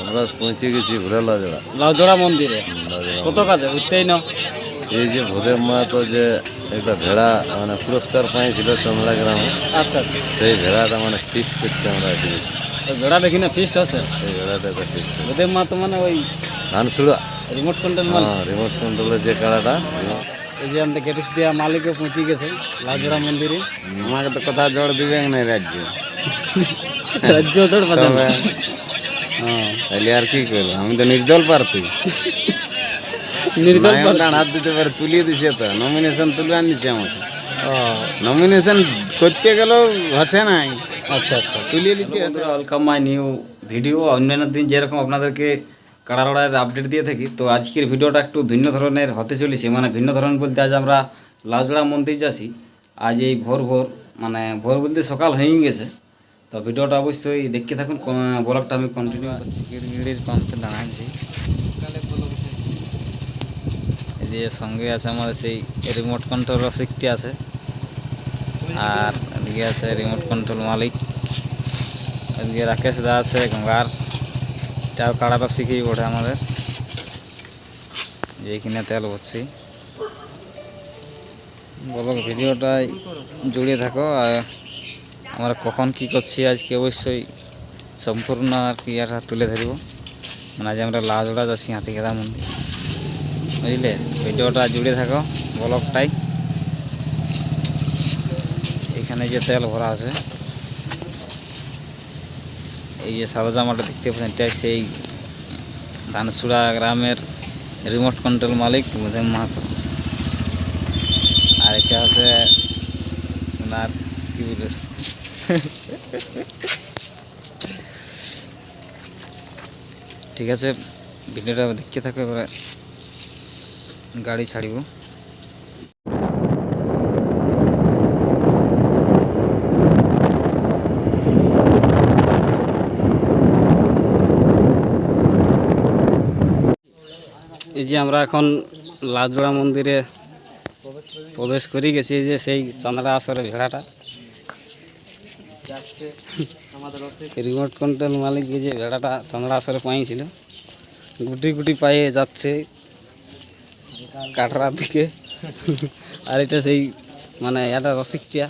আমরা পৌঁছে গেছি ঘুরে লাজড়া। লাউজোড়া মন্দিরে। লাজড়া কত কাজে? উঠতেই না এই যে ভূদেব মা তো যে একটা ভেড়া মানে পুরস্কার পাইছিল চন্দ্রা গ্রামে আচ্ছা আচ্ছা। সেই ভেড়াটা মানে ফিক্স করতে আমরা ভেড়া দেখি না ফিস্ট আছে? সেই ভেড়াটা মা তো মানে ওই ধানসুড়া। রিমোট কন্ট্রোল হ্যাঁ রিমোট কন্ট্রোলের যে কাড়াটা এই যে আমাদের গেটিস দেওয়া মালিকও পৌঁছে গেছে লাউজোড়া মন্দিরে। আমাকে তো কথা জোর দিবে না রাজ্য। রাজ্য জোড় পাচ্ছেন হ্যাঁ তাহলে আর কি করব? আমি তো নির্দল প্রার্থী। নির্দল হাত দিতে পারে তুলিয়ে দিছে তো। নমিনেশন তুলে আনিছে আমাকে। ও, নমিনেশন করতে গেলেও হচ্ছে নাই। আচ্ছা আচ্ছা। তুলিয়ে বন্ধুরা ওয়েলকাম মাই নিউ ভিডিও অন্যান্য দিন যেরকম আপনাদেরকে কাড়া লড়াইয়ের আপডেট দিয়ে থাকি তো আজকের ভিডিওটা একটু ভিন্ন ধরনের হতে চলেছে। মানে ভিন্ন ধরনের বলতে আজ আমরা লাউজড়া মন্দির যাচ্ছি। আজ এই ভোর ভোর মানে ভোর বলতে সকাল হয়ে গেছে। তো ভিডিওটা অবশ্যই দেখতে থাকুন ব্লগটা আমি কন্টিনিউ করছি। গিড়গিড়ির পাম্পে দাঁড়াচ্ছি এই যে সঙ্গে আছে আমাদের সেই রিমোট কন্ট্রোল রসিকটি আছে। আর এদিকে আছে রিমোট কন্ট্রোল মালিক। এদিকে রাকেশ দা আছে, গঙ্গার। এটাও কাড়া শিখেই ওঠে আমাদের। এইখানে তেল ভরছি। বলো ভিডিওটাই জুড়ে থাকো, আর আমরা কখন কি করছি আজকে অবশ্যই সম্পূর্ণ আর কি এটা তুলে ধরব। মানে আজ আমরা লাজোড়া যাচ্ছি হাতিঘেরা মন্দির। বুঝলে? ভিডিওটা জুড়ে থাকো, ব্লগটাই। এখানে যে তেল ভরা আছে, এই যে সাদা জামাটা দেখতে পাচ্ছেন এটা সেই ধানসুড়া গ্রামের রিমোট কন্ট্রোল মালিক বুধেন মাহাতো। আর এটা আছে ওনার কি বলে? ঠিক আছে, ভিডিওটা দেখতে থাকো এবারে। গাড়ি ছাড়িব। এই যে আমরা এখন লাজোড়া মন্দিরে প্রবেশ করে গেছি যে সেই চান্দ্রা আসরের ভেড়াটা। রিমোট কন্ট্রোল মালিক যে ভেড়াটা চান্দ্রা আসরে পাইছিল গুটি গুটি পায়ে যাচ্ছে কাঠড়ার দিকে। আর এটা সেই মানে এটা রসিকটিয়া।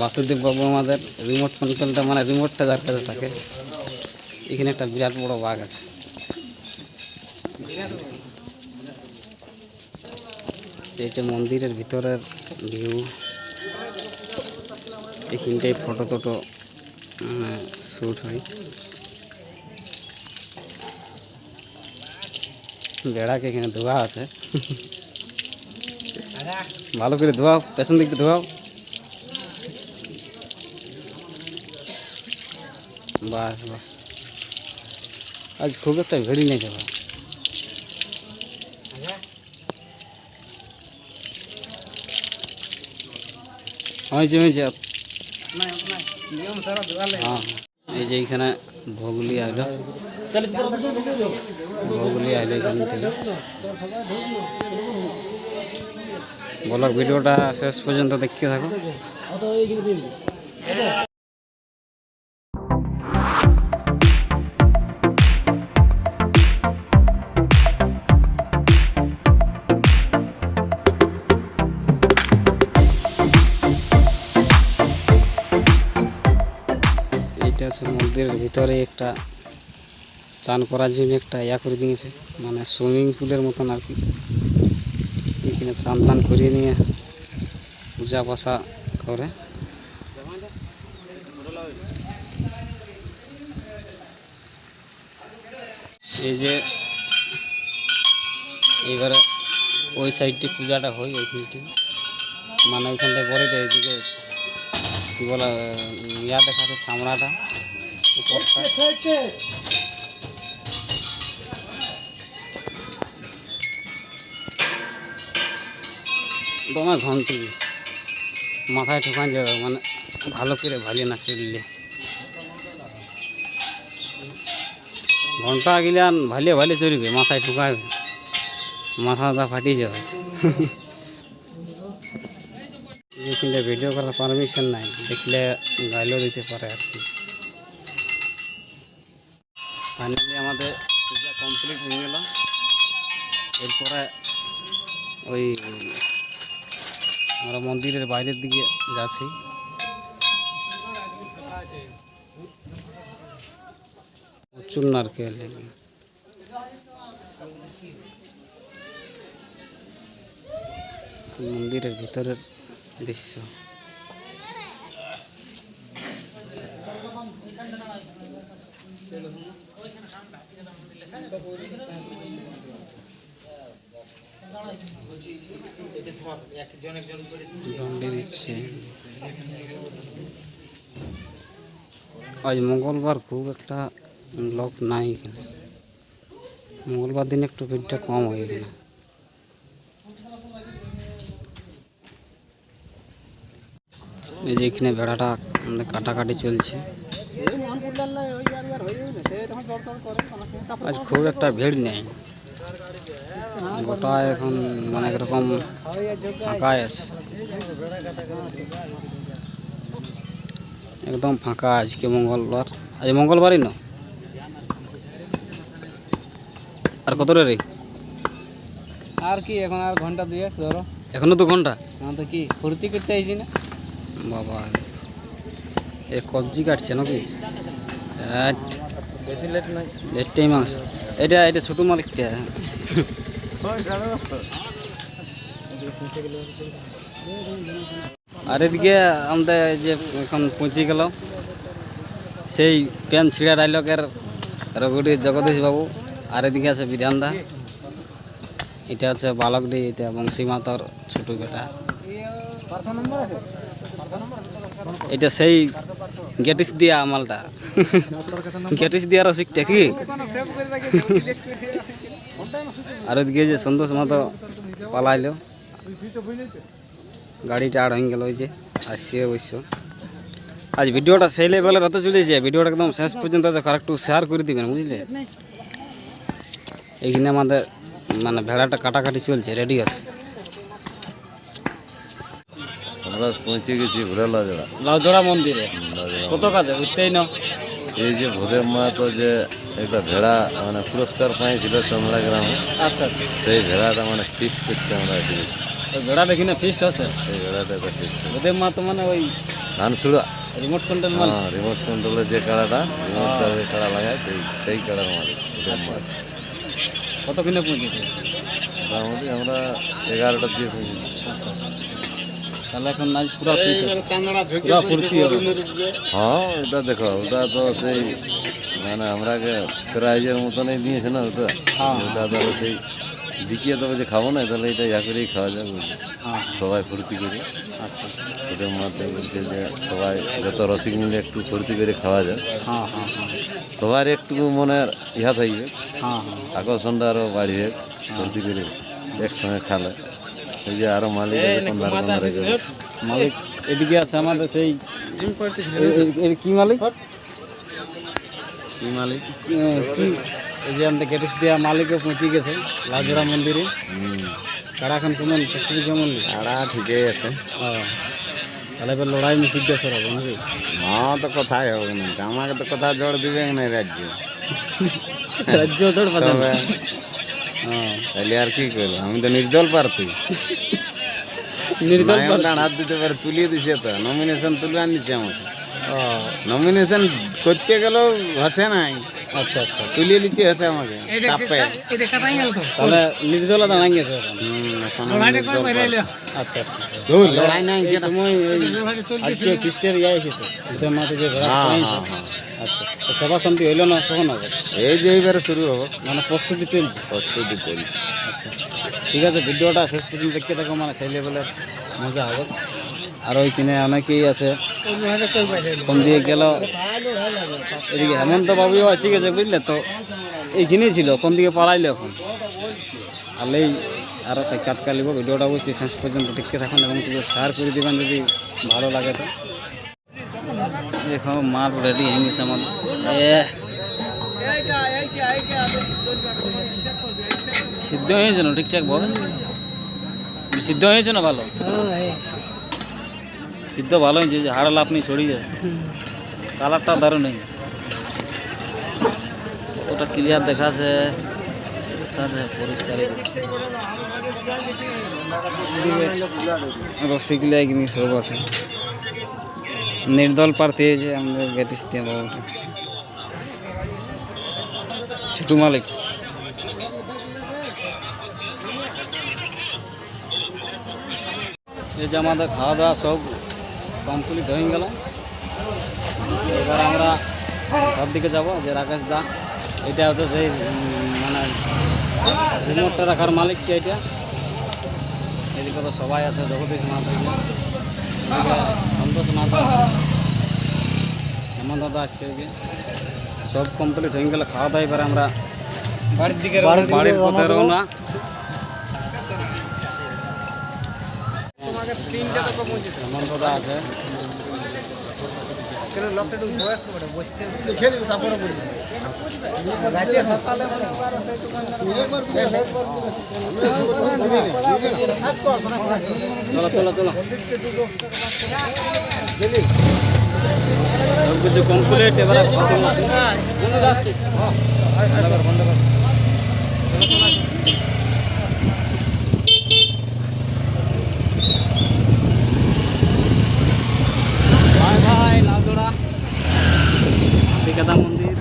বাসুদেব বাবু আমাদের রিমোট কন্ট্রোলটা মানে রিমোটটা যার কাছে থাকে। এখানে একটা বিরাট বড় বাঘ আছে। এইটা মন্দিরের ভিতরের ভিউ এখানটাই ফটো টটো শ্যুট হয়। বেড়াকে এখানে ধোয়া আছে। ভালো করে ধোয়াও, পেছন দিকটা ধোয়াও। বাস বাস। আজ খুব একটা ভিড়ই নেই যাবা হয়েছে হয়েছে। হ্যাঁ এই যে এখানে ভোগলি আইলো। ভোগলি আইলো এখান থেকে। বলো ভিডিওটা শেষ পর্যন্ত দেখতে থাকো। মন্দিরের ভিতরে একটা চান করার জন্য একটা ইয়া করে দিয়েছে। মানে সুইমিং পুলের মতন আর কি। এখানে চান টান করিয়ে নিয়ে পূজা পাশা করে। এই যে এবারে ওই সাইডটি পূজাটা হয় ওইখানটি মানে ওইখানটায় পরে দেয় এদিকে কি বলা ইয়া দেখাচ্ছে চামড়াটা। দমে ঘন্টি। মাথায় ঠোকান যাবে মানে ভালো করে ভালিয়ে না চললে। ঘণ্টা গিলান ভালিয়ে ভালিয়ে চলবে, মাথায় ঠুকাবে মাথাটা ফাটি যাবে। ভিডিও করার পারমিশন নাই, দেখলে গাইলেও দিতে পারে আর কি। ফাইনালি আমাদের পূজা কমপ্লিট হয়ে গেল। এরপরে ওই আমরা মন্দিরের বাইরের দিকে যাচ্ছি। প্রচুর নারকেল। মন্দিরের ভিতরের দৃশ্য। আজ মঙ্গলবার খুব একটা লোক নাই এখানে। মঙ্গলবার দিন একটু ভিড়টা কম হয়ে গেল। এই যে এখানে ভেড়াটা কাটাকাটি চলছে। আজ খুব একটা ভিড় নেই। গোটা এখন অনেক রকম ফাঁকাই আছে। একদম ফাঁকা আজকে মঙ্গলবার। আজ মঙ্গলবারই না? আর কত রে আর কি এখন আর ঘণ্টা দুয়েক ধরো। এখনও দু ঘণ্টা? এখন তো কি ফুর্তি করতে আইছি না? বাবা এ কবজি কাটছে নাকি? বেশি লেট নাই। এটা এটা ছোটো মালিকটা। আর এদিকে আমাদের যে এখন পৌঁছে গেল সেই প্যান ছিঁড়া ডাইলগের রঘুটি জগদীশ বাবু। আর এদিকে আছে বিধানদা এটা আছে বালকডি এটা বংশী মাতার ছোট বেটা। এটা সেই গেটিস দিয়া মালটা। গেটিস দিয়া রসিকটা কি? আর ওদিকে যে সন্তোষ মাতো পালাইলো। গাড়িটা আর হয়ে গেল ওই যে, আসছে অবশ্য। আজ ভিডিওটা সেই লেভেলের হতে চলেছে। ভিডিওটা একদম শেষ পর্যন্ত দেখো, আর একটু শেয়ার করে দিবেন, বুঝলে? এইখানে আমাদের মানে ভেড়াটা কাটাকাটি চলছে রেডি আছে। আমরা পৌঁছে গেছি ভোরেলা জোড়া লাউজোড়া মন্দিরে। কত কাজে? উঠতেই না এই যে ভূদেব মা তো যে একটা ভেড়া মানে পুরস্কার পাইছিল চন্দ্রা গ্রামে আচ্ছা আচ্ছা। সেই ভেড়াটা মানে ফিট করতে আমরা ভেড়া দেখি না ফিস্ট আছে? সেই ভেড়াটা একটা ওদের মা তো মানে ওই ধানসুড়া। রিমোট কন্ট্রোল মাল। হ্যাঁ রিমোট কন্ট্রোলের যে কাড়াটা রিমোটটা যে কাড়া লাগায় সেই সেই কাড়ার মালিক ভূদেব মা কতক্ষণে পৌঁছেছে? মোটামুটি আমরা এগারোটার দিয়ে পৌঁছেছি। তাহলে এখন নাচ পুরো পুরো ফুর্তি হবে হ্যাঁ ওটা দেখো ওটা তো সেই মানে আমরাকে প্রাইজের মতনই দিয়েছে না ওটা? হ্যাঁ। ওটা সেই বিকিয়ে তবে যে খাব না তাহলে এটা ইয়া করেই খাওয়া যাবে। হ্যাঁ। সবাই ফুর্তি করে। আচ্ছা আচ্ছা। ওদের বলছে যে সবাই যত রসিক মিলে একটু ফুর্তি করে খাওয়া যায় হ্যাঁ সবার একটু মনের ইহা থাকবে। আকর্ষণটা আরও বাড়বে ফুর্তি করে একসঙ্গে খালে। এই যে আরও মালিক মালিক এদিকে আছে আমাদের সেই কি মালিক? কি মালিক? কি? এই যে আমাদের গেটিস দেওয়া মালিকও পৌঁছে গেছে লাজোড়া মন্দিরে। তারা এখন কেমন? প্রস্তুতি কেমন? আড়া ঠিকই আছে। তাহলে এবার লড়াই মিশিয়ে দিয়ে সরাবো নাকি? হ্যাঁ তো কোথায় হবে না। আমাকে তো কোথায় জোর দিবে না রাজ্য। রাজ্য তবে হ্যাঁ তাহলে আর কি করব আমি তো নির্দল প্রার্থী। নির্দল হাত দিতে পারে তুলিয়ে দিছে তো। নমিনেশন তুলে আনিছে আমাকে ও। নমিনেশন করতে গেলেও হচ্ছে নাই। আচ্ছা আচ্ছা। তুলিয়ে নিতে হচ্ছে আমাকে চাপে তাহলে নির্দলা দাঁড়াই গেছে। আচ্ছা আচ্ছা। লড়াই নাই সময় আজকে খ্রিস্টের ইয়ে এসেছে। যে আচ্ছা তো সভা শান্তি হইল না কখন হবে? এই যে এইবারে শুরু হবে। মানে প্রস্তুতি চলছে? প্রস্তুতি চলছে। আচ্ছা ঠিক আছে ভিডিওটা শেষ পর্যন্ত দেখতে থাকো মানে সেই লেভেলের মজা হবে। আর ওইখানে অনেকেই আছে কোন দিয়ে গেল। এদিকে হেমন্ত বাবুও আসি গেছে বুঝলে তো? এইখানেই ছিল কোন দিকে পালাইলো এখন? তাহলেই আরও সাক্ষাৎকার নিব ভিডিওটা অবশ্যই শেষ পর্যন্ত দেখতে থাকুন এবং কিছু শেয়ার করে দেবেন যদি ভালো লাগে তো। দেখো, মাল রেডি হয়ে গেছে আমার এ। সিদ্ধ হয়েছে না ঠিকঠাক বল। সিদ্ধ হয়েছে না ভালো? সিদ্ধ ভালো হয়েছে, যে হাড় লাপনি ছড়িয়ে যায়। কালারটা দারুণ হয়েছে। কতটা ক্লিয়ার দেখাচ্ছে। দেখাচ্ছে, পরিষ্কার রসিকলা এগিনি সব আছে। নির্দল প্রার্থী যে আমাদের গেটিস দিয়ে ছোটু মালিক। এই যে আমাদের খাওয়া দাওয়া সব কমপ্লিট হয়ে গেল। এবার আমরা ঘর দিকে যাব, যে রাকেশ দা, এটা হচ্ছে সেই মানে রিমোটটা রাখার মালিক কে এটা? এদিকে তো সবাই আছে, জগদীশ মাহাতো সন্তোষ দাদা আসছে ওই যে। সব কমপ্লিট হয়ে গেলে খাওয়া দাওয়া এবার আমরা বাড়ির দিকে বাড়ির পথে রওনা। তোমাকে তিনটা তো পৌঁছে হেমন্ত দা আছে। কেন লোকটা একটু বয়স্ক বটে বসতে তারপরে বলবি রাতে সকালে মানে একবার সেই চলো চলো চলো সব কিছু কমপ্লিট এবারে ঘর দিকে ভাই হাতিকাদা মন্দির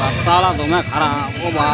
রাস্তাটা দমে খারাপ ও বা